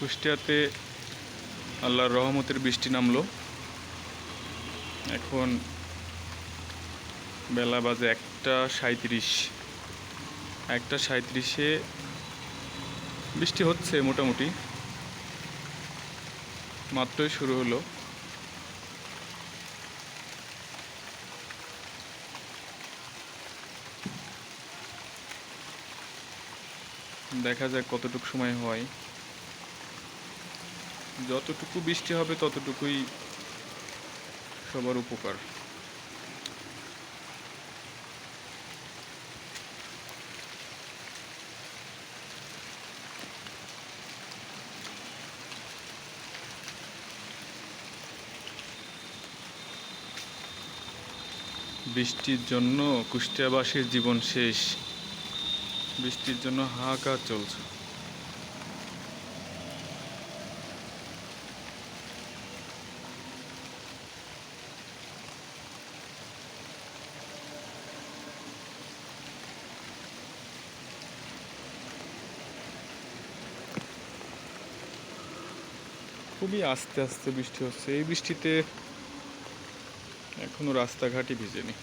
কুষ্টিয়াতে আল্লাহর রহমতের বৃষ্টি নামলো। এখন বেলা বাজে একটা সাঁত্রিশ একটা সাঁত্রিশে বৃষ্টি হচ্ছে মোটামুটি। মাত্রই শুরু হলো। দেখা যাক কতটুকু সময় হয়। যতটুকু বৃষ্টি হবে, ততটুকুই সবার উপকার। বৃষ্টির জন্য কুষ্টিয়াবাসীর জীবন শেষ। বৃষ্টির জন্য হাহাকার চলছে। খুবই আস্তে আস্তে বৃষ্টি হচ্ছে। এই বৃষ্টিতে এখনও রাস্তাঘাটই ভিজেনি।